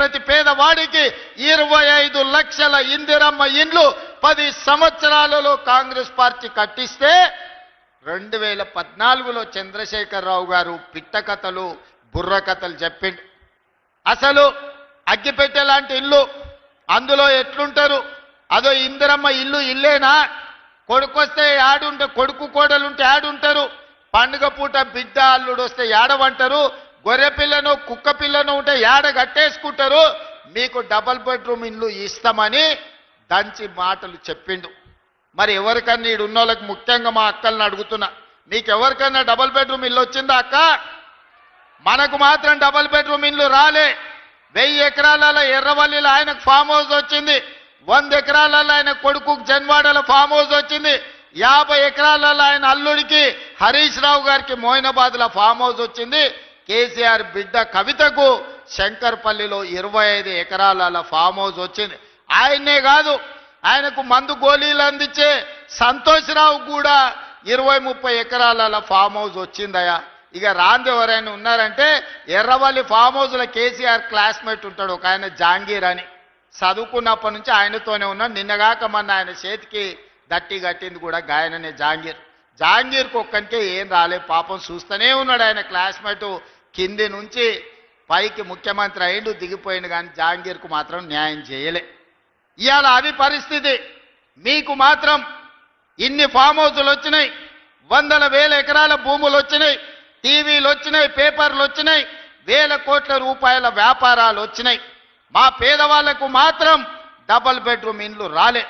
ప్రతి పేదవాడికి ఇరవై ఐదు లక్షల ఇందిరమ్మ ఇండ్లు పది సంవత్సరాలలో కాంగ్రెస్ పార్టీ కట్టిస్తే రెండు వేల పద్నాలుగులో చంద్రశేఖరరావు గారు పిట్టకథలు కథలు చెప్పిండు. అసలు అగ్గిపెట్టె లాంటి ఇల్లు అందులో ఎట్లుంటారు? అదో ఇందిరమ్మ ఇల్లు ఇల్లేనా? కొడుకొస్తే యాడుంటే కొడుకు కోడలుంటే యాడుంటారు? పండుగ పూట బిడ్డ అల్లుడు వస్తే యాడవంటారు? గొర్రె పిల్లను కుక్క పిల్లను ఉంటే యాడ కట్టేసుకుంటారు? మీకు డబల్ బెడ్రూమ్ ఇల్లు ఇస్తామని దంచి మాటలు చెప్పిండు. మరి ఎవరికన్నా ఈడు ఉన్నోళ్ళకి ముఖ్యంగా మా అక్కల్ని అడుగుతున్నా. మీకు డబల్ బెడ్రూమ్ ఇల్లు వచ్చిందా అక్క? మనకు మాత్రం డబల్ బెడ్రూమ్ ఇల్లు రాలే. వెయ్యి ఎకరాలలో ఎర్రవల్లిలో ఆయనకు ఫామ్ హౌస్ వచ్చింది. వంద ఎకరాలలో ఆయన కొడుకు జన్వాడలో ఫామ్ హౌస్ వచ్చింది. యాభై ఎకరాలలో ఆయన అల్లుడికి హరీష్ రావు గారికి మోయినాబాద్లో ఫామ్ హౌస్ వచ్చింది. కేసీఆర్ బిడ్డ కవితకు శంకర్పల్లిలో ఇరవై ఐదు ఎకరాల ఫామ్ హౌస్ వచ్చింది. ఆయన్నే కాదు ఆయనకు మందు గోళీలు అందించే సంతోష్రావు కూడా ఇరవై ముప్పై ఎకరాల ఫామ్ హౌస్ వచ్చిందయా ఇక రాంది ఎవరైనా ఉన్నారంటే ఎర్రవల్లి ఫామ్ హౌస్లో కేసీఆర్ క్లాస్మేట్ ఉంటాడు ఒక ఆయన జాంగీర్ అని. చదువుకున్నప్పటి నుంచి ఆయనతోనే ఉన్నాడు. నిన్నగాక మొన్న ఆయన చేతికి దట్టి కట్టింది కూడా గాయననే జాంగీర్. జాంగీర్కి ఒక్కనికే ఏం రాలే పాపం చూస్తూనే ఉన్నాడు ఆయన క్లాస్మేట్. కింది నుంచి పైకి ముఖ్యమంత్రి అయిండు దిగిపోయిండు కానీ జాంగీర్కు మాత్రం న్యాయం చేయలే. ఇవాళ అది పరిస్థితి. మీకు మాత్రం ఇన్ని ఫామ్ హౌసులు వచ్చినాయి వందల వేల ఎకరాల భూములు వచ్చినాయి టీవీలు వచ్చినాయి పేపర్లు వచ్చినాయి వేల కోట్ల రూపాయల వ్యాపారాలు వచ్చినాయి. మా పేదవాళ్ళకు మాత్రం డబల్ బెడ్రూమ్ ఇండ్లు రాలే.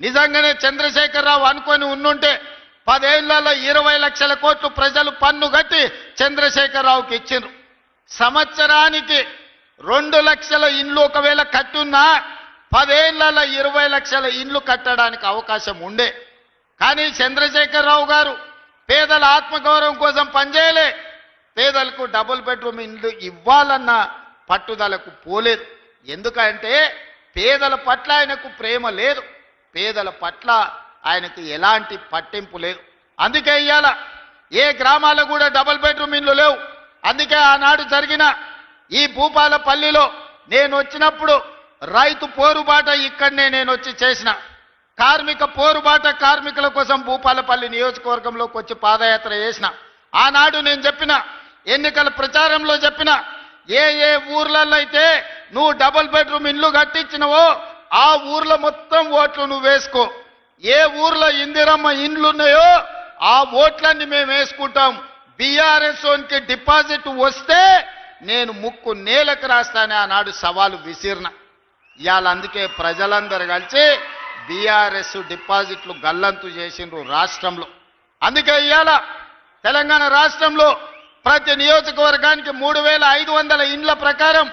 నిజంగానే చంద్రశేఖరరావు అనుకొని ఉండుంటే పదేళ్ళలో ఇరవై లక్షల కోట్లు ప్రజలు పన్ను కట్టి చంద్రశేఖరరావుకి ఇచ్చిండ్రు. సంవత్సరానికి రెండు లక్షల ఇండ్లు ఒకవేళ కట్టున్నా పదేళ్ళలో ఇరవై లక్షల ఇండ్లు కట్టడానికి అవకాశం ఉండే. కానీ చంద్రశేఖరరావు గారు పేదల ఆత్మగౌరవం కోసం పనిచేయలే. పేదలకు డబుల్ బెడ్రూమ్ ఇండ్లు ఇవ్వాలన్న పట్టుదలకు పోలేదు. ఎందుకంటే పేదల పట్ల ఆయనకు ప్రేమ లేదు. పేదల పట్ల ఆయనకు ఎలాంటి పట్టింపు లేదు. అందుకే ఇవాళ ఏ గ్రామాల్లో కూడా డబుల్ బెడ్రూమ్ ఇండ్లు లేవు. అందుకే ఆనాడు జరిగిన ఈ భూపాలపల్లిలో నేను వచ్చినప్పుడు రైతు పోరుబాట ఇక్కడనే నేను వచ్చి చేసిన. కార్మిక పోరుబాట కార్మికుల కోసం భూపాలపల్లి నియోజకవర్గంలోకి వచ్చి పాదయాత్ర చేసిన. ఆనాడు నేను చెప్పిన ఎన్నికల ప్రచారంలో చెప్పిన ఏ ఏ ఊర్లలో అయితే నువ్వు డబుల్ బెడ్రూమ్ ఇల్లు కట్టించినవో ఆ ఊర్లో మొత్తం ఓట్లు నువ్వు వేసుకో. ఏ ఊర్లో ఇందిరమ్మ ఇండ్లు ఉన్నాయో ఆ ఓట్లన్నీ మేము వేసుకుంటాం. బీఆర్ఎస్కి డిపాజిట్ వస్తే నేను ముక్కు నేలకు రాస్తానే ఆనాడు సవాలు విసిరిన. ఇవాళ అందుకే ప్రజలందరూ కలిసి బీఆర్ఎస్ డిపాజిట్లు గల్లంతు చేసిండ్రు రాష్ట్రంలో. అందుకే ఇవాళ తెలంగాణ రాష్ట్రంలో ప్రతి నియోజకవర్గానికి మూడు వేల ఐదు వందల ఇండ్ల ప్రకారం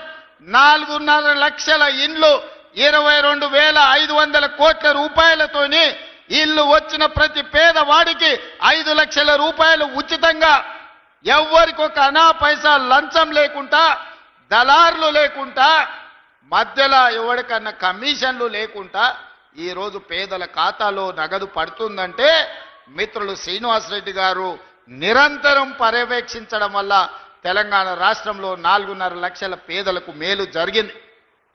నాలుగున్నర లక్షల ఇండ్లు ఇరవై రెండు వేల ఐదు వందల కోట్ల రూపాయలతోని ఇల్లు వచ్చిన ప్రతి పేదవాడికి ఐదు లక్షల రూపాయలు ఉచితంగా. ఎవరికి ఒక అనా పైసా లంచం లేకుండా దళారులు లేకుండా మధ్యలో ఎవరికన్నా కమిషన్లు లేకుండా ఈరోజు పేదల ఖాతాలో నగదు పడుతుందంటే మిత్రులు శ్రీనివాసరెడ్డి గారు నిరంతరం పర్యవేక్షించడం వల్ల తెలంగాణ రాష్ట్రంలో నాలుగున్నర లక్షల పేదలకు మేలు జరిగింది.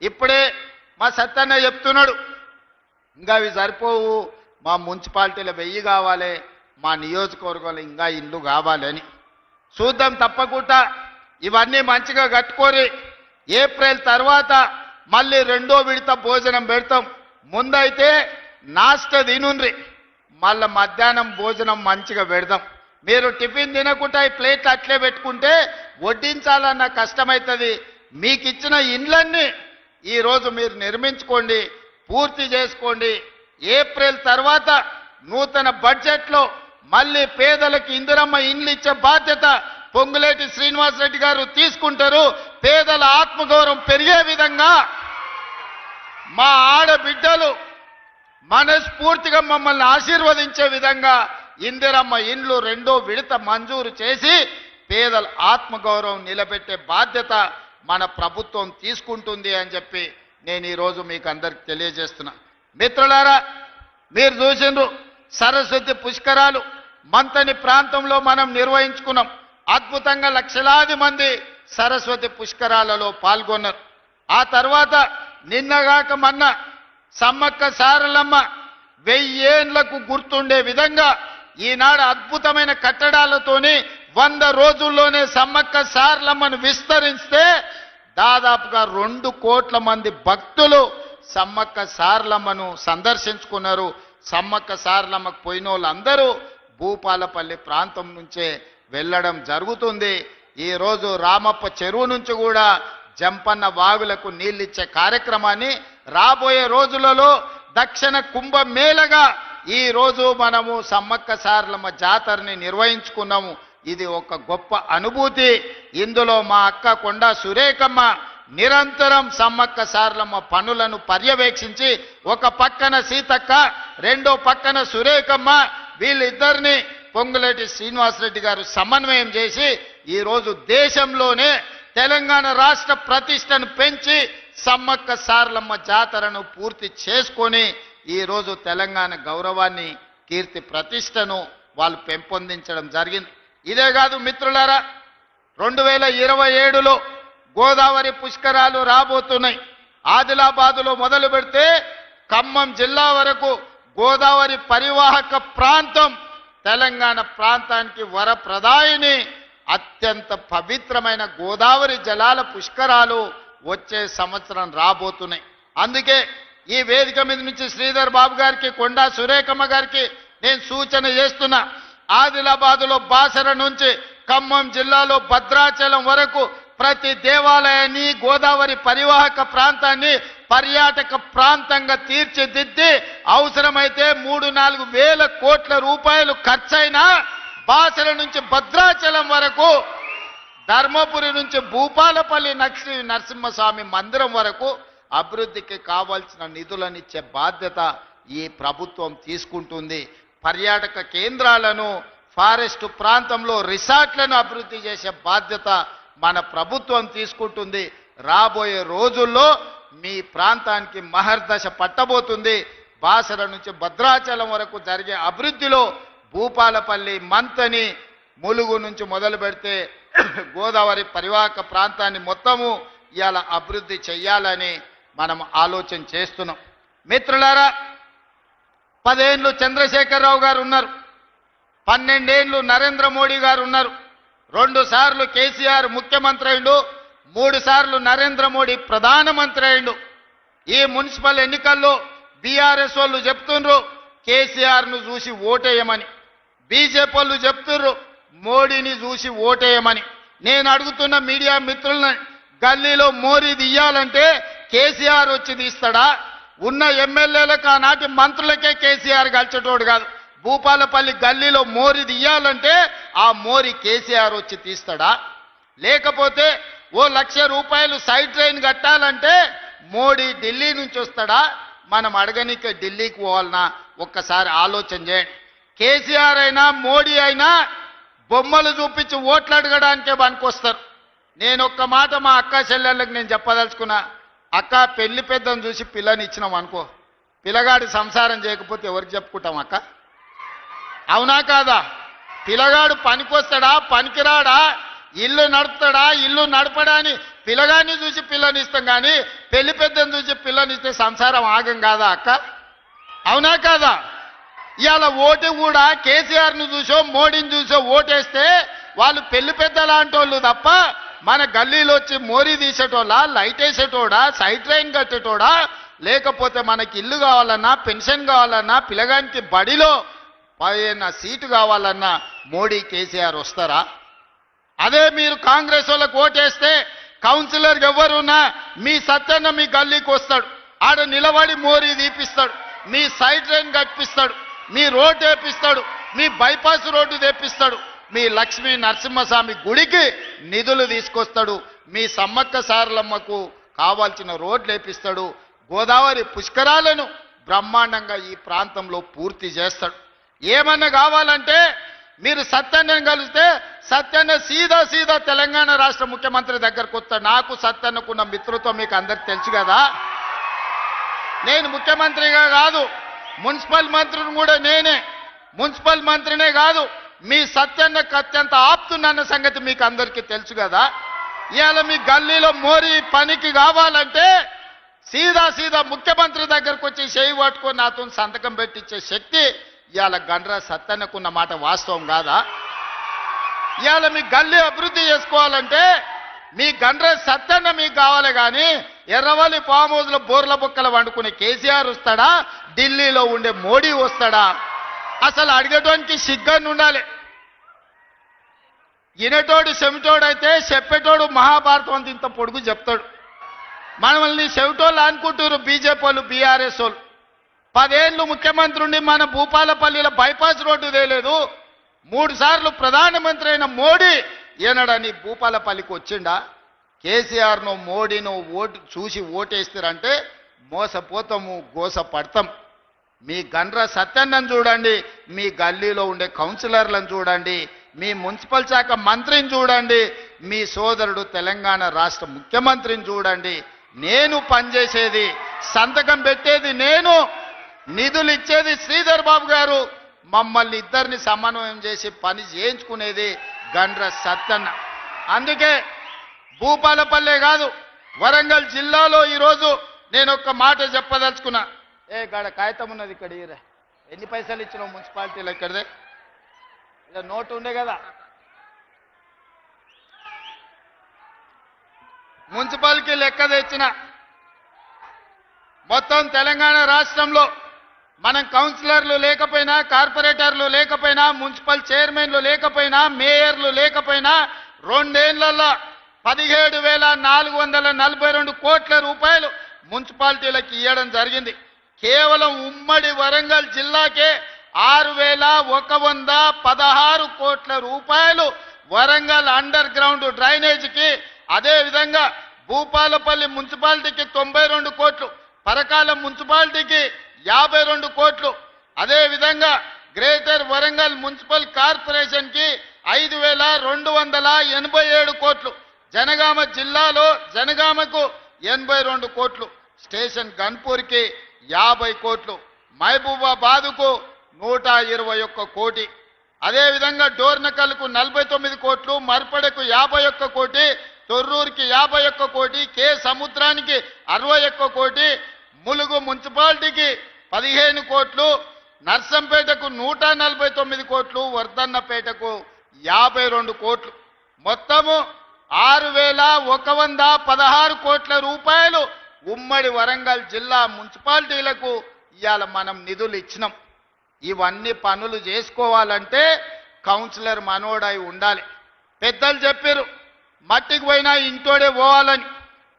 ఇప్పుడే మా సత్తన్న చెప్తున్నాడు. ఇంకా అవి సరిపోవు. మా మున్సిపాలిటీలో వెయ్యి కావాలి. మా నియోజకవర్గంలో ఇంకా ఇల్లు కావాలి అని. చూద్దాం తప్పకుండా. ఇవన్నీ మంచిగా కట్టుకొని ఏప్రిల్ తర్వాత మళ్ళీ రెండో విడత భోజనం పెడతాం. ముందైతే నాస్ట తినుండ్రి. మళ్ళీ మధ్యాహ్నం భోజనం మంచిగా పెడదాం. మీరు టిఫిన్ తినకుండా ఈ ప్లేట్లు అట్లే పెట్టుకుంటే వడ్డించాలన్న కష్టమవుతుంది మీకు ఇచ్చిన ఇండ్లన్నీ ఈరోజు మీరు నిర్మించుకోండి పూర్తి చేసుకోండి. ఏప్రిల్ తర్వాత నూతన బడ్జెట్లో మళ్ళీ పేదలకు ఇందిరమ్మ ఇండ్లు ఇచ్చే బాధ్యత పొంగులేటి శ్రీనివాసరెడ్డి గారు తీసుకుంటారు. పేదల ఆత్మగౌరవం పెరిగే విధంగా మా ఆడబిడ్డలు మనస్ఫూర్తిగా మమ్మల్ని ఆశీర్వదించే విధంగా ఇందిరమ్మ ఇండ్లు రెండో విడత మంజూరు చేసి పేదల ఆత్మగౌరవం నిలబెట్టే బాధ్యత మన ప్రభుత్వం తీసుకుంటుంది అని చెప్పి నేను ఈరోజు మీకు అందరికి తెలియజేస్తున్నా. మిత్రులారా మీరు చూసిండ్రు సరస్వతి పుష్కరాలు మంతని ప్రాంతంలో మనం నిర్వహించుకున్నాం. అద్భుతంగా లక్షలాది మంది సరస్వతి పుష్కరాలలో పాల్గొన్నారు. ఆ తర్వాత నిన్నగాక మొన్న సమ్మక్క సారలమ్మ వెయ్యేండ్లకు గుర్తుండే విధంగా ఈనాడు అద్భుతమైన కట్టడాలతోని వంద రోజుల్లోనే సమ్మక్క సారలమ్మను విస్తరిస్తే దాదాపుగా రెండు కోట్ల మంది భక్తులు సమ్మక్క సారలమ్మను సందర్శించుకున్నారు. సమ్మక్క సారలమ్మకు పోయిన వాళ్ళందరూ భూపాలపల్లి ప్రాంతం నుంచే వెళ్ళడం జరుగుతుంది. ఈ రోజు రామప్ప చెరువు నుంచి కూడా జంపన్న వాగులకు నీళ్ళిచ్చే కార్యక్రమాన్ని రాబోయే రోజులలో దక్షిణ కుంభమేళగా ఈ రోజు మనము సమ్మక్క సారలమ్మ జాతరని నిర్వహించుకున్నాము. ఇది ఒక గొప్ప అనుభూతి. ఇందులో మా అక్క కొండా సురేఖమ్మ నిరంతరం సమ్మక్క సార్లమ్మ పనులను పర్యవేక్షించి ఒక పక్కన సీతక్క రెండో పక్కన సురేఖమ్మ వీళ్ళిద్దరిని పొంగులేటి శ్రీనివాసరెడ్డి గారు సమన్వయం చేసి ఈరోజు దేశంలోనే తెలంగాణ రాష్ట్ర ప్రతిష్టను పెంచి సమ్మక్క సార్లమ్మ జాతరను పూర్తి చేసుకొని ఈరోజు తెలంగాణ గౌరవాన్ని కీర్తి ప్రతిష్టను వాళ్ళు పెంపొందించడం జరిగింది. ఇదే కాదు మిత్రులారా రెండు వేల ఇరవై ఏడులో గోదావరి పుష్కరాలు రాబోతున్నాయి. ఆదిలాబాదులో మొదలు పెడితే ఖమ్మం జిల్లా వరకు గోదావరి పరివాహక ప్రాంతం తెలంగాణ ప్రాంతానికి వరప్రదాయిని అత్యంత పవిత్రమైన గోదావరి జలాల పుష్కరాలు వచ్చే సంవత్సరం రాబోతున్నాయి. అందుకే ఈ వేదిక మీద నుంచి శ్రీధర్ బాబు గారికి కొండా సురేఖమ్మ గారికి నేను సూచన చేస్తున్నా. ఆదిలాబాదులో బాసర నుంచి ఖమ్మం జిల్లాలో భద్రాచలం వరకు ప్రతి దేవాలయాన్ని గోదావరి పరివాహక ప్రాంతాన్ని పర్యాటక ప్రాంతంగా తీర్చిదిద్ది అవసరమైతే మూడు నాలుగు వేల కోట్ల రూపాయలు ఖర్చైనా బాసర నుంచి భద్రాచలం వరకు ధర్మపురి నుంచి భూపాలపల్లి నక్షి నరసింహస్వామి మందిరం వరకు అభివృద్ధికి కావాల్సిన నిధులనిచ్చే బాధ్యత ఈ ప్రభుత్వం తీసుకుంటుంది. పర్యాటక కేంద్రాలను ఫారెస్ట్ ప్రాంతంలో రిసార్ట్లను అభివృద్ధి చేసే బాధ్యత మన ప్రభుత్వం తీసుకుంటుంది. రాబోయే రోజుల్లో మీ ప్రాంతానికి మహర్దశ పట్టబోతుంది. బాసర నుంచి భద్రాచలం వరకు జరిగే అభివృద్ధిలో భూపాలపల్లి మంతని ములుగు నుంచి మొదలు పెడితే గోదావరి పరివాహక ప్రాంతాన్ని మొత్తము ఇవాళ అభివృద్ధి చెయ్యాలని మనం ఆలోచన చేస్తున్నాం. మిత్రులారా పదేండ్లు చంద్రశేఖరరావు గారు ఉన్నారు. పన్నెండేండ్లు నరేంద్ర మోడీ గారు ఉన్నారు. రెండు సార్లు కేసీఆర్ ముఖ్యమంత్రి అయిండు. మూడు సార్లు నరేంద్ర మోడీ ప్రధానమంత్రి అయిండు. ఈ మున్సిపల్ ఎన్నికల్లో బీఆర్ఎస్ వాళ్ళు చెప్తుండ్రు కేసీఆర్ను చూసి ఓటేయమని. బీజేపీ వాళ్ళు చెప్తుండ్రు మోడీని చూసి ఓటేయమని. నేను అడుగుతున్న మీడియా మిత్రులను గల్లీలో మోరీ తీయాలంటే కేసీఆర్ వచ్చి తీస్తాడా? ఉన్న ఎమ్మెల్యేలకు ఆనాటి మంత్రులకే కేసీఆర్ కలిసేటోడు కాదు. భూపాలపల్లి గల్లీలో మోరి తీయాలంటే ఆ మోరి కేసీఆర్ వచ్చి తీస్తాడా? లేకపోతే ఓ లక్ష రూపాయలు సైడ్ ట్రైన్ కట్టాలంటే మోడీ ఢిల్లీ నుంచి వస్తాడా? మనం అడగనిక ఢిల్లీకి పోవాలన్నా ఒక్కసారి ఆలోచన చేయండి. కేసీఆర్ అయినా మోడీ అయినా బొమ్మలు చూపించి ఓట్లు అడగడానికే పనికొస్తారు. నేను ఒక్క మాట మా అక్క చెల్లెళ్ళకి నేను చెప్పదలుచుకున్నా. అక్క పెళ్ళి పెద్దను చూసి పిల్లని ఇచ్చినాం అనుకో. పిల్లగాడి సంసారం చేయకపోతే ఎవరికి చెప్పుకుంటాం అక్క? అవునా కాదా? పిల్లగాడు పనికొస్తాడా? పనికిరాడా? ఇల్లు నడుపుతాడా? ఇల్లు నడపడా అని పిల్లగాడిని చూసి పిల్లనిస్తాం కానీ పెళ్ళి పెద్దని చూసి పిల్లనిస్తే సంసారం ఆగం కాదా అక్క? అవునా కాదా? ఇవాళ ఓటు కూడా కేసీఆర్ను చూసో మోడీని చూసో ఓటేస్తే వాళ్ళు పెళ్ళి పెద్ద లాంటి వాళ్ళు తప్ప మన గల్లీలో వచ్చి మోరీ తీసేటోడా లైట్ వేసేటోడా సైడ్ లైన్ కట్టేటోడా? లేకపోతే మనకి ఇల్లు కావాలన్నా పెన్షన్ కావాలన్నా పిల్లగానికి బడిలో పైన సీటు కావాలన్నా మోడీ కేసీఆర్ వస్తారా? అదే మీరు కాంగ్రెస్ వాళ్ళకు ఓటేస్తే కౌన్సిలర్ ఎవరున్నా మీ సత్యన్న మీ గల్లీకి వస్తాడు. ఆడ నిలబడి మోరీ తీపిస్తాడు. మీ సైడ్ లైన్ కట్టిస్తాడు. మీ రోడ్ వేపిస్తాడు. మీ బైపాస్ రోడ్డు తెప్పిస్తాడు. మీ లక్ష్మీ నరసింహస్వామి గుడికి నిధులు తీసుకొస్తాడు. మీ సమ్మక్క సారలమ్మకు కావాల్సిన రోడ్లు వేపిస్తాడు. గోదావరి పుష్కరాలను బ్రహ్మాండంగా ఈ ప్రాంతంలో పూర్తి చేస్తాడు. ఏమన్నా కావాలంటే మీరు సత్యాన్ని కలిస్తే సత్యాన్న సీదా సీదా తెలంగాణ రాష్ట్ర ముఖ్యమంత్రి దగ్గరకు వస్తా నాకు సత్యన్నకున్న మిత్రత్వం మీకు అందరికి తెలుసు కదా. నేను ముఖ్యమంత్రిగా కాదు మున్సిపల్ మంత్రిని కూడా నేనే. మున్సిపల్ మంత్రినే కాదు మీ సత్యన్నకు అత్యంత ఆప్తున్నన్న సంగతి మీకు అందరికీ తెలుసు కదా. ఇవాళ మీ గల్లీలో మోరి పనికి కావాలంటే సీదా సీదా ముఖ్యమంత్రి దగ్గరకు వచ్చి చేయి పట్టుకొని నాతో సంతకం పెట్టించే శక్తి ఇవాళ గండ్ర సత్తన్నకున్న మాట వాస్తవం కాదా? ఇవాళ మీ గల్లీ అభివృద్ధి చేసుకోవాలంటే మీ గండ్ర సత్తన్న మీకు కావాలి కానీ ఎర్రవల్లి ఫామ్ బోర్ల బుక్కలు వండుకునే కేసీఆర్ వస్తాడా? ఢిల్లీలో ఉండే మోడీ వస్తాడా? అసలు అడిగేటోనికి సిగ్గని ఉండాలి. ఇనటోడు చెమిటోడైతే చెప్పేటోడు మహాభారతం అంత ఇంత పొడుగు చెప్తాడు. మనల్ని చెవిటోళ్ళు అనుకుంటారు బీజేపీ వాళ్ళు బీఆర్ఎస్ వాళ్ళు. పదేళ్ళు ముఖ్యమంత్రి ఉండి మన భూపాలపల్లిలో బైపాస్ రోడ్డు తేలేదు. మూడు సార్లు ప్రధానమంత్రి అయిన మోడీ ఏనాడని భూపాలపల్లికి వచ్చిండా? కేసీఆర్ను మోడీను ఓటు చూసి ఓటేస్తారంటే మోసపోతాము గోస పడతాం మీ గండ్ర సత్యన్నను చూడండి మీ గల్లీలో ఉండే కౌన్సిలర్లను చూడండి మీ మున్సిపల్ శాఖ మంత్రిని చూడండి మీ సోదరుడు తెలంగాణ రాష్ట్ర ముఖ్యమంత్రిని చూడండి. నేను పనిచేసేది సంతకం పెట్టేది నేను నిధులు ఇచ్చేది శ్రీధర్ బాబు గారు. మమ్మల్ని ఇద్దరిని సమన్వయం చేసి పని చేయించుకునేది గండ్ర సత్యన్న. అందుకే భూపాలపల్లె కాదు వరంగల్ జిల్లాలో ఈరోజు నేను ఒక్క మాట చెప్పదలుచుకున్నా. ఏ గాడ కాగితం ఉన్నది ఇక్కడ ఈరా ఎన్ని పైసలు ఇచ్చినావు మున్సిపాలిటీలో ఇక్కడదే? ఇలా నోటు ఉండే కదా. మున్సిపాలిటీ లెక్క తెచ్చిన మొత్తం తెలంగాణ రాష్ట్రంలో మనం కౌన్సిలర్లు లేకపోయినా కార్పొరేటర్లు లేకపోయినా మున్సిపల్ చైర్మన్లు లేకపోయినా మేయర్లు లేకపోయినా రెండేళ్ళలో పదిహేడు వేల నాలుగు వందల నలభై రెండు కోట్ల రూపాయలు మున్సిపాలిటీలకు ఇవ్వడం జరిగింది. కేవలం ఉమ్మడి వరంగల్ జిల్లాకే ఆరు వేల ఒక వంద పదహారు కోట్ల రూపాయలు వరంగల్ అండర్ గ్రౌండ్ డ్రైనేజీకి అదేవిధంగా భూపాలపల్లి మున్సిపాలిటీకి తొంభై రెండు కోట్లు పరకాల మున్సిపాలిటీకి యాభై రెండు కోట్లు. అదేవిధంగా గ్రేటర్ వరంగల్ మున్సిపల్ కార్పొరేషన్కి ఐదు వేల రెండు వందల ఎనభై ఏడు కోట్లు జనగామ జిల్లాలో జనగామకు ఎనభై రెండు కోట్లు. స్టేషన్ గన్పూర్కి యాభై కోట్లు. మహబూబాబాద్కు నూట ఇరవై ఒక్క కోటి. అదేవిధంగా డోర్నకల్కు నలభై తొమ్మిది కోట్లు మర్పడకు యాభై ఒక్క కోటి తొర్రూరుకి యాభై ఒక్క కోటి కే సముద్రానికి అరవై ఒక్క కోటి ములుగు మున్సిపాలిటీకి పదిహేను కోట్లు నర్సంపేటకు నూట నలభై తొమ్మిది కోట్లు వర్ధన్నపేటకు యాభై రెండు కోట్లు. మొత్తము ఆరు వేల ఒక వంద పదహారు కోట్ల రూపాయలు ఉమ్మడి వరంగల్ జిల్లా మున్సిపాలిటీలకు ఇవాళ మనం నిధులు ఇచ్చినాం. ఇవన్నీ పనులు చేసుకోవాలంటే కౌన్సిలర్ మనోడై ఉండాలి. పెద్దలు చెప్పారు మట్టికి పోయినా ఇంటోడే పోవాలని.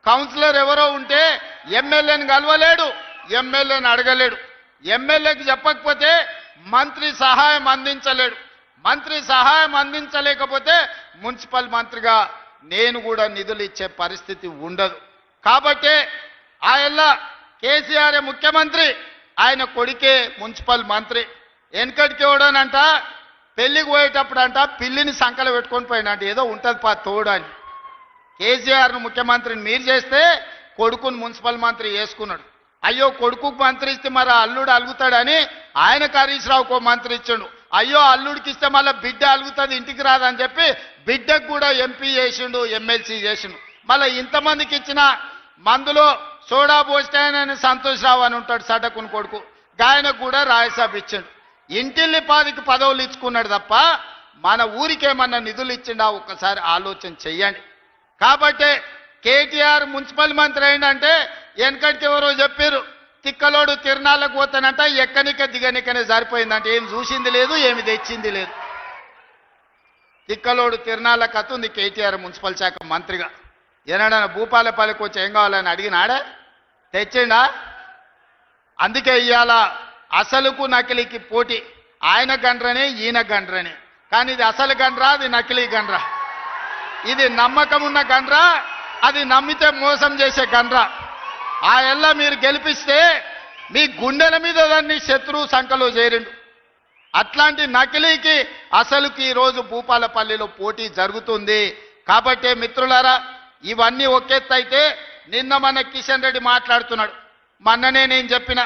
కౌన్సిలర్ ఎవరో ఉంటే ఎమ్మెల్యేని కలవలేడు ఎమ్మెల్యేని అడగలేడు. ఎమ్మెల్యేకి చెప్పకపోతే మంత్రి సహాయం అందించలేడు. మంత్రి సహాయం అందించలేకపోతే మున్సిపల్ మంత్రిగా నేను కూడా నిధులు ఇచ్చే పరిస్థితి ఉండదు. కాబట్టే ఆయన కేసీఆర్ ముఖ్యమంత్రి ఆయన కొడుకే మున్సిపల్ మంత్రి. వెనకటికి ఎవడనంట పెళ్ళికి పోయేటప్పుడు అంట పిల్లిని సంకల పెట్టుకొని పోయినంట ఏదో ఉంటుంది పా తోడు అని. కేసీఆర్ను ముఖ్యమంత్రిని మీరు చేస్తే కొడుకుని మున్సిపల్ మంత్రి చేసుకున్నాడు. అయ్యో కొడుకుకు మంత్రి ఇస్తే మరి అల్లుడు అలుగుతాడని ఆయన హరీష్ రావుకో మంత్రి ఇచ్చిండు. అయ్యో అల్లుడికి ఇస్తే మళ్ళీ బిడ్డ అలుగుతుంది ఇంటికి రాదని చెప్పి బిడ్డకు కూడా ఎంపీ చేసిండు ఎమ్మెల్సీ చేసిండు. మళ్ళీ ఇంతమందికి ఇచ్చిన మందులో సోడా పోస్తే ఆయన సంతోష్ రావు అని ఉంటాడు సటకుని కొడుకు. గాయనకు కూడా రాయసాబ్ ఇచ్చిండు. ఇంటిల్లి పాదికి పదవులు ఇచ్చుకున్నాడు తప్ప మన ఊరికేమన్నా నిధులు ఇచ్చిండా ఒక్కసారి ఆలోచన చెయ్యండి. కాబట్టే కేటీఆర్ మున్సిపల్ మంత్రి అయిందంటే వెనకటికి ఎవరో చెప్పారు తిక్కలోడు తిరణాలకు పోతానంట ఎక్కనిక దిగనికనే సరిపోయిందంటే. ఏం చూసింది లేదు ఏమి తెచ్చింది లేదు. తిక్కలోడు తిరణాల కథ ఉంది కేటీఆర్ మున్సిపల్ శాఖ మంత్రిగా. ఏనాడన్నా భూపాలపల్లికి వచ్చి ఏం కావాలని అడిగినాడా? తెచ్చిండా? అందుకే ఇవాళ అసలుకు నకిలీకి పోటీ. ఆయన గండ్రనే ఈయన గండ్రనే. కానీ ఇది అసలు గండ్రా అది నకిలీ గండ్రా? ఇది నమ్మకం ఉన్న గండ్రా అది నమ్మితే మోసం చేసే గండ్రా? ఆ ఎల్ల మీరు గెలిపిస్తే మీ గుండెల మీద దాన్ని శత్రువు సంఖలో చేరిండు. అట్లాంటి నకిలీకి అసలుకి ఈరోజు భూపాలపల్లిలో పోటీ జరుగుతుంది. కాబట్టే మిత్రులారా ఇవన్నీ ఒకెత్తైతే నిన్న మన కిషన్ రెడ్డి మాట్లాడుతున్నాడు. మొన్ననే నేను చెప్పిన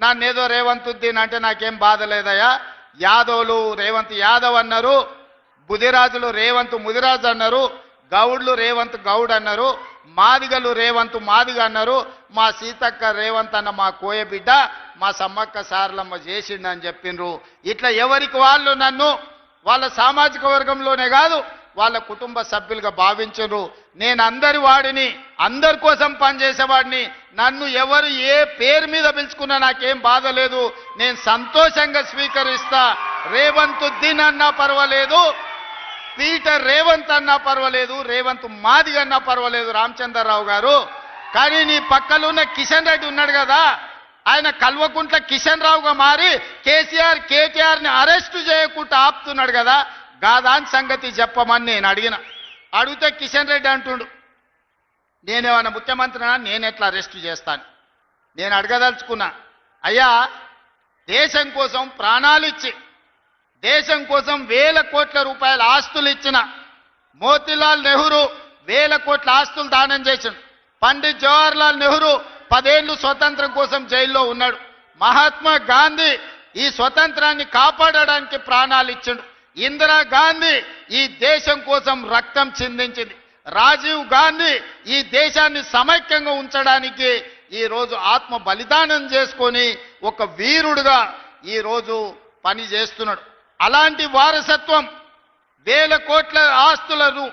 నన్నేదో రేవంత్ ఉద్దీన్ అంటే నాకేం బాధ లేదయ్యా. యాదవులు రేవంత్ యాదవ్ అన్నారు బుధిరాజులు రేవంత్ ముదిరాజు అన్నారు గౌడ్లు రేవంత్ గౌడ్ అన్నారు మాదిగలు రేవంత్ మాదిగ అన్నారు మా సీతక్క రేవంత్ అన్న మా కోయబిడ్డ మా సమ్మక్క సారలమ్మ చేసిండు అని చెప్పిండ్రు ఇట్లా ఎవరికి వాళ్ళు నన్ను వాళ్ళ సామాజిక వర్గంలోనే కాదు వాళ్ళ కుటుంబ సభ్యులుగా భావించరు నేను అందరి వాడిని అందరి కోసం పనిచేసేవాడిని నన్ను ఎవరు ఏ పేరు మీద పిలుచుకున్నా నాకేం బాధ లేదు. నేను సంతోషంగా స్వీకరిస్తా. రేవంత్ దిన్ అన్నా పర్వాలేదు పీటర్ రేవంత్ అన్నా పర్వాలేదు రేవంత్ మాది అన్నా పర్వాలేదు రామచంద్రరావు గారు. కానీ నీ పక్కలో ఉన్న కిషన్ రెడ్డి ఉన్నాడు కదా ఆయన కల్వకుంట్ల కిషన్ రావుగా మారి కేసీఆర్ కేటీఆర్ని అరెస్ట్ చేయకుండా ఆపుతున్నాడు కదా. గాదాని సంగతి చెప్పమని నేను అడిగిన. అడిగితే కిషన్ రెడ్డి అంటుండు నేనేమన్నా ముఖ్యమంత్రినా? నేను ఎట్లా అరెస్ట్ చేస్తాను? నేను అడగదలుచుకున్నా అయ్యా దేశం కోసం ప్రాణాలు ఇచ్చి దేశం కోసం వేల కోట్ల రూపాయల ఆస్తులు ఇచ్చిన మోతీలాల్ నెహ్రూ వేల కోట్ల ఆస్తులు దానం చేసిండు. పండిత్ జవహర్లాల్ నెహ్రూ పదేళ్ళు స్వతంత్రం కోసం జైల్లో ఉన్నాడు. మహాత్మా గాంధీ ఈ స్వతంత్రాన్ని కాపాడడానికి ప్రాణాలు ఇచ్చిండు. ఇందిరా గాంధీ ఈ దేశం కోసం రక్తం చిందించింది. రాజీవ్ గాంధీ ఈ దేశాన్ని సమైక్యంగా ఉంచడానికి ఈ రోజు ఆత్మ బలిదానం చేసుకొని ఒక వీరుడుగా ఈరోజు పని చేస్తున్నాడు. అలాంటి వారసత్వం వేల కోట్ల ఆస్తులను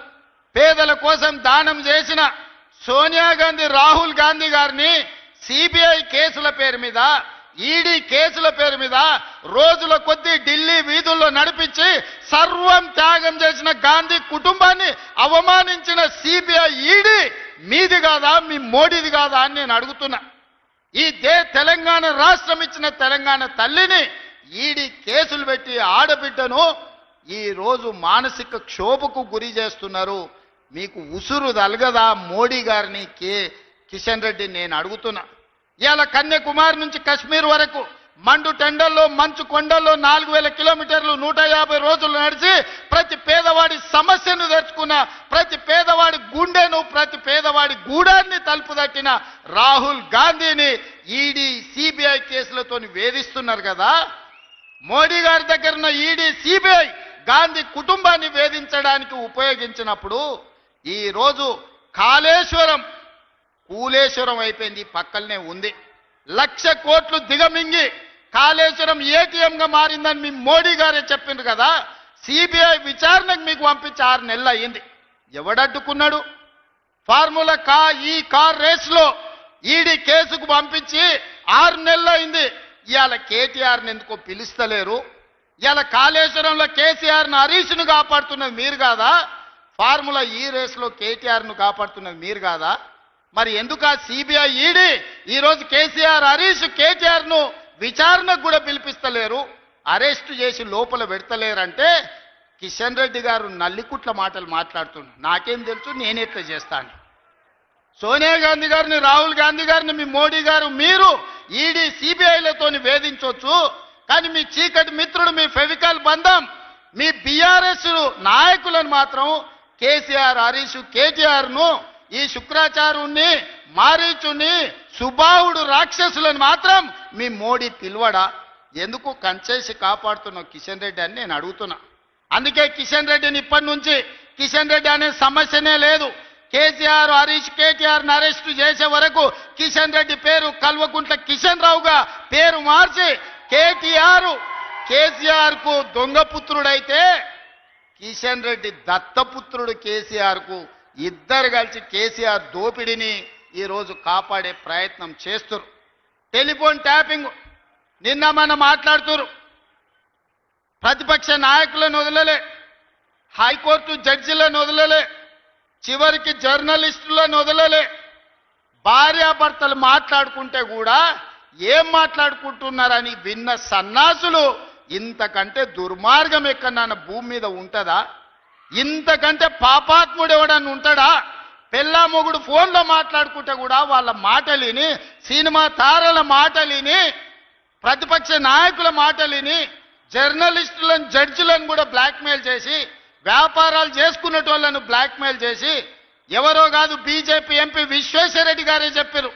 పేదల కోసం దానం చేసిన సోనియా గాంధీ రాహుల్ గాంధీ గారిని సిబిఐ కేసుల పేరు మీద ఈడీ కేసుల పేరు మీద రోజుల కొద్దీ ఢిల్లీ వీధుల్లో నడిపించి సర్వం త్యాగం చేసిన గాంధీ కుటుంబాన్ని అవమానించిన సిబిఐ ఈడీ మీది కాదా మీ మోడీది కాదా అని నేను అడుగుతున్నా. ఈ దే తెలంగాణ రాష్ట్రం ఇచ్చిన తెలంగాణ తల్లిని ఈడీ కేసులు పెట్టి ఆడబిడ్డను ఈ రోజు మానసిక క్షోభకు గురి చేస్తున్నారు. మీకు ఉసురు తలగదా మోడీ గారిని కే కిషన్ రెడ్డి నేను అడుగుతున్నా. ఇవాళ కన్యాకుమారి నుంచి కశ్మీర్ వరకు మండు టెండల్లో మంచు కొండల్లో నాలుగు వేల కిలోమీటర్లు నూట యాభై రోజులు నడిచి ప్రతి పేదవాడి సమస్యను తెచ్చుకున్న ప్రతి పేదవాడి గుండెను ప్రతి పేదవాడి గూడాన్ని తలుపు తట్టిన రాహుల్ గాంధీని ఈడీ సిబిఐ కేసులతో వేధిస్తున్నారు కదా. మోడీ గారి దగ్గర ఉన్న ఈడీ సిబిఐ గాంధీ కుటుంబాన్ని వేధించడానికి ఉపయోగించినప్పుడు ఈ రోజు కాళేశ్వరం కూలేశ్వరం అయిపోయింది పక్కనే ఉంది. లక్ష కోట్లు దిగమింగి కాళేశ్వరం ఏటీఎంగా మారిందని మీ మోడీ గారే చెప్పిండ్రు కదా సిబిఐ విచారణకు మీకు పంపించి ఆరు నెలలు అయ్యింది. ఎవడడ్డుకున్నాడు? ఫార్ములా కా ఈ కార్ రేస్లో ఈడీ కేసుకు పంపించి ఆరు నెలలు అయింది ఇవాళ కేటీఆర్ని ఎందుకో పిలుస్తలేరు? ఇవాళ కాళేశ్వరంలో కేసీఆర్ను హరీష్ను కాపాడుతున్నది మీరు కాదా? ఫార్ములా ఈ రేస్లో కేటీఆర్ను కాపాడుతున్నది మీరు కాదా? మరి ఎందుకు ఆ సిబిఐ ఈడీ ఈరోజు కేసీఆర్ హరీష్ కేటీఆర్ను విచారణకు కూడా పిలిపిస్తలేరు. అరెస్ట్ చేసి లోపల పెడతలేరంటే కిషన్ రెడ్డి గారు నల్లికుట్ల మాటలు మాట్లాడుతున్నారు నాకేం తెలుసు నేనెట్ల చేస్తాను? సోనియా గాంధీ గారిని రాహుల్ గాంధీ గారిని మీ మోడీ గారు మీరు ఈడీ సిబిఐలతో వేధించవచ్చు కానీ మీ చీకటి మిత్రుడు మీ ఫెవికల్ బంధం మీ బీఆర్ఎస్ నాయకులను మాత్రం కేసీఆర్ హరీష్ కేటీఆర్ను ఈ శుక్రాచార్యుణ్ణి మారీచుని సుబాహుడు రాక్షసులను మాత్రం మీ మోడీ పిలువడా? ఎందుకు కంచేసి కాపాడుతున్న కిషన్ రెడ్డి అని నేను అడుగుతున్నా. అందుకే కిషన్ రెడ్డిని ఇప్పటి నుంచి కిషన్ రెడ్డి అనే సమస్యనే లేదు. కేసీఆర్ హరీష్ కేటీఆర్ అరెస్టు చేసే వరకు కిషన్ రెడ్డి పేరు కల్వకుంట్ల కిషన్ రావుగా పేరు మార్చి కేటీఆర్ కేసీఆర్కు దొంగపుత్రుడైతే కిషన్ రెడ్డి దత్తపుత్రుడు కేసీఆర్కు ఇద్దరు కలిసి కేసీఆర్ దోపిడిని ఈరోజు కాపాడే ప్రయత్నం చేస్తురు టెలిఫోన్ ట్యాపింగ్ నిన్న మనం మాట్లాడుతురు ప్రతిపక్ష నాయకులను వదలలే. హైకోర్టు జడ్జిలను వదలలే. చివరికి జర్నలిస్టులను వదలలే. భార్యాభర్తలు మాట్లాడుకుంటే కూడా ఏం మాట్లాడుకుంటున్నారని విన్న సన్నాసులు ఇంతకంటే దుర్మార్గం ఎక్కడన్నా భూమి మీద ఉంటుందా? ఇంతకంటే పాపాత్ముడు ఎవడని ఉంటాడా? పెళ్ళా మొగుడు ఫోన్లో మాట్లాడుకుంటే కూడా వాళ్ళ మాటలిని సినిమా తారల మాటలిని ప్రతిపక్ష నాయకుల మాటలిని జర్నలిస్టులను జడ్జిలను కూడా బ్లాక్మెయిల్ చేసి వ్యాపారాలు చేసుకునేటోళ్ళను బ్లాక్మెయిల్ చేసి ఎవరో కాదు బీజేపీ ఎంపీ విశ్వేశ్వరరెడ్డి గారే చెప్పారు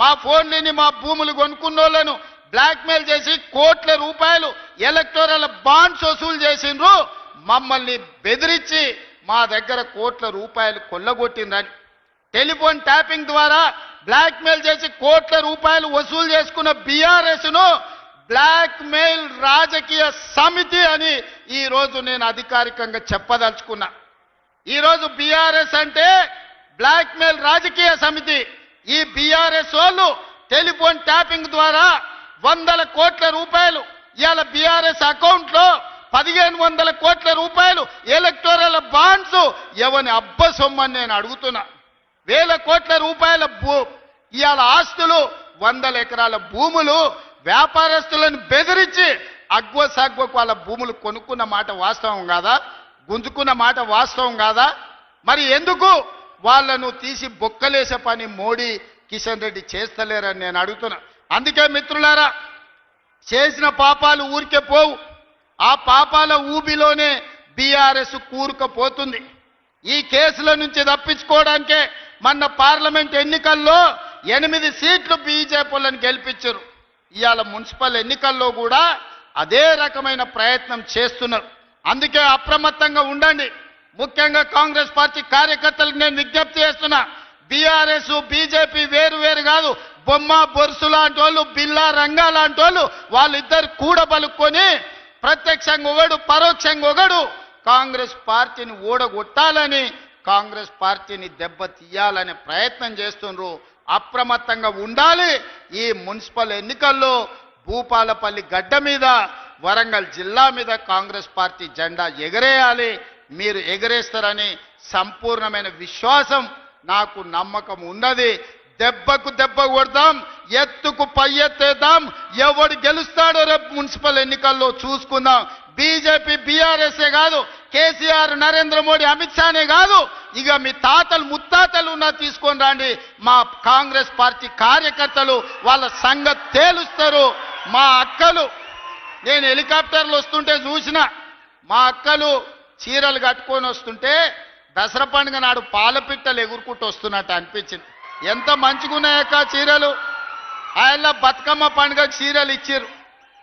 మా ఫోన్లని మా భూములు కొనుక్కున్నోళ్ళను బ్లాక్మెయిల్ చేసి కోట్ల రూపాయలు ఎలక్టోరల్ బాండ్స్ వసూలు చేసిండ్రు. మమ్మల్ని బెదిరించి మా దగ్గర కోట్ల రూపాయలు కొల్లగొట్టిందని టెలిఫోన్ ట్యాపింగ్ ద్వారా బ్లాక్మెయిల్ చేసి కోట్ల రూపాయలు వసూలు చేసుకున్న బీఆర్ఎస్ను బ్లాక్మెయిల్ రాజకీయ సమితి అని ఈరోజు నేను అధికారికంగా చెప్పదలుచుకున్నా. ఈరోజు బీఆర్ఎస్ అంటే బ్లాక్మెయిల్ రాజకీయ సమితి. ఈ బీఆర్ఎస్ వాళ్ళు టెలిఫోన్ ట్యాపింగ్ ద్వారా వందల కోట్ల రూపాయలు ఇవాళ బీఆర్ఎస్ అకౌంట్లో పదిహేను వందల కోట్ల రూపాయలు ఎలక్టోరల్ బాండ్స్. ఎవని అబ్బ సొమ్మని నేను అడుగుతున్నా. వేల కోట్ల రూపాయల భూ ఇవాళ ఆస్తులు వందల ఎకరాల భూములు వ్యాపారస్తులను బెదిరించి అగ్వ సాగ్వకు వాళ్ళ భూములు కొనుక్కున్న మాట వాస్తవం కాదా? గుంజుకున్న మాట వాస్తవం కాదా? మరి ఎందుకు వాళ్ళను తీసి బొక్కలేసే పని మోడీ కిషన్ రెడ్డి చేస్తలేరని నేను అడుగుతున్నా. అందుకే మిత్రులారా చేసిన పాపాలు ఊరికే పోవు. ఆ పాపాల ఊబిలోనే బీఆర్ఎస్ కూరుకుపోతుంది. ఈ కేసుల నుంచి తప్పించుకోవడానికే మొన్న పార్లమెంట్ ఎన్నికల్లో ఎనిమిది సీట్లు బీజేపీలను గెలిపించారు. ఇవాళ మున్సిపల్ ఎన్నికల్లో కూడా అదే రకమైన ప్రయత్నం చేస్తున్నారు. అందుకే అప్రమత్తంగా ఉండండి. ముఖ్యంగా కాంగ్రెస్ పార్టీ కార్యకర్తలకు నేను విజ్ఞప్తి చేస్తున్నా బీఆర్ఎస్ బీజేపీ వేరు వేరు కాదు బొమ్మ బొరుసు లాంటి వాళ్ళు బిల్లా రంగా లాంటి వాళ్ళు వాళ్ళిద్దరు కూడబలుక్కొని ప్రత్యక్షంగా ఒకడు పరోక్షంగా ఒకడు కాంగ్రెస్ పార్టీని ఓడగొట్టాలని కాంగ్రెస్ పార్టీని దెబ్బ తీయాలనే ప్రయత్నం చేస్తున్నారు అప్రమత్తంగా ఉండాలి. ఈ మున్సిపల్ ఎన్నికల్లో భూపాలపల్లి గడ్డ మీద వరంగల్ జిల్లా మీద కాంగ్రెస్ పార్టీ జెండా ఎగరేయాలి. మీరు ఎగరేస్తారని సంపూర్ణమైన విశ్వాసం నాకు నమ్మకం ఉన్నది దెబ్బకు దెబ్బ కొడదాం ఎత్తుకు పై ఎత్తేద్దాం. ఎవడు గెలుస్తాడో రేపు మున్సిపల్ ఎన్నికల్లో చూసుకుందాం. బీజేపీ బీఆర్ఎస్ఏ కాదు కేసీఆర్ నరేంద్ర మోడీ అమిత్ షానే కాదు. ఇక మీ తాతలు ముత్తాతలు ఉన్న తీసుకొని రండి. మా కాంగ్రెస్ పార్టీ కార్యకర్తలు వాళ్ళ సంగతి తేలుస్తారు. మా అక్కలు నేను హెలికాప్టర్లు వస్తుంటే చూసిన మా అక్కలు చీరలు కట్టుకొని వస్తుంటే దసరా పండుగ నాడు పాలపిట్టలు ఎగురుకుంటూ వస్తున్నట్టు అనిపించింది. ఎంత మంచిగున్నాయక్క చీరలు? ఆయన బతుకమ్మ పండుగ చీరలు ఇచ్చారు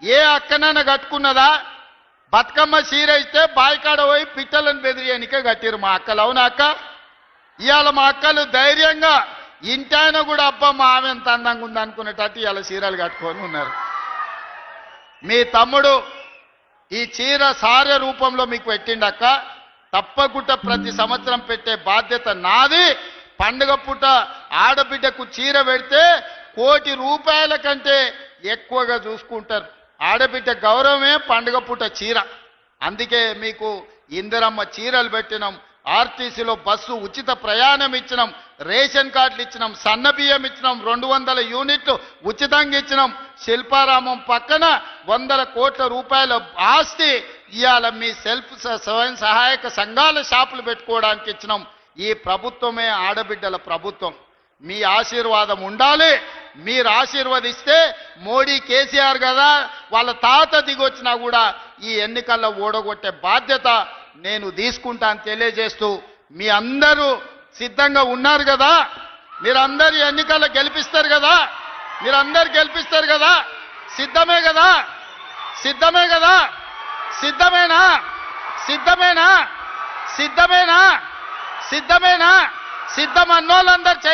ఏ అక్కనైనా కట్టుకున్నదా? బతుకమ్మ చీర ఇస్తే బాయికాడ పోయి పిట్టలను బెదిరియనికే కట్టారు మా అక్కలు. అవునా అక్క? ఇవాళ మా అక్కలు ధైర్యంగా ఇంటాయన కూడా అబ్బా మా ఆమె ఎంత అందంగా ఉంది అనుకునేటట్టు ఇవాళ చీరలు కట్టుకొని ఉన్నారు. మీ తమ్ముడు ఈ చీర సార్య రూపంలో మీకు పెట్టిండక్క తప్పకుండా ప్రతి సంవత్సరం పెట్టే బాధ్యత నాది. పండుగ పూట ఆడబిడ్డకు చీర పెడితే కోటి రూపాయల కంటే ఎక్కువగా చూసుకుంటారు. ఆడబిడ్డ గౌరవమే పండుగ పూట చీర. అందుకే మీకు ఇందిరమ్మ చీరలు పెట్టినాం ఆర్టీసీలో బస్సు ఉచిత ప్రయాణం ఇచ్చినాం రేషన్ కార్డులు ఇచ్చినాం సన్న బియ్యం ఇచ్చినాం రెండు వందల యూనిట్లు ఉచితంగా ఇచ్చినాం. శిల్పారామం పక్కన వందల కోట్ల రూపాయల ఆస్తి ఇవాళ మీ సెల్ఫ్ స- స్వయం సహాయక సంఘాల షాపులు పెట్టుకోవడానికి ఇచ్చినాం. ఈ ప్రభుత్వమే ఆడబిడ్డల ప్రభుత్వం. మీ ఆశీర్వాదం ఉండాలి. మీరు ఆశీర్వదిస్తే మోడీ కేసీఆర్ కదా వాళ్ళ తాత దిగొచ్చినా కూడా ఈ ఎన్నికల్లో ఓడగొట్టే బాధ్యత నేను తీసుకుంటాను తెలియజేస్తూ మీ అందరూ సిద్ధంగా ఉన్నారు కదా. మీరందరు ఎన్నికల్లో గెలిపిస్తారు కదా. మీరందరు గెలిపిస్తారు కదా. సిద్ధమే కదా. సిద్ధమే కదా. సిద్ధమేనా? సిద్ధమేనా? సిద్ధమేనా? సిద్ధమేనా? సిద్ధం అన్నోళ్ళందరూ చేయి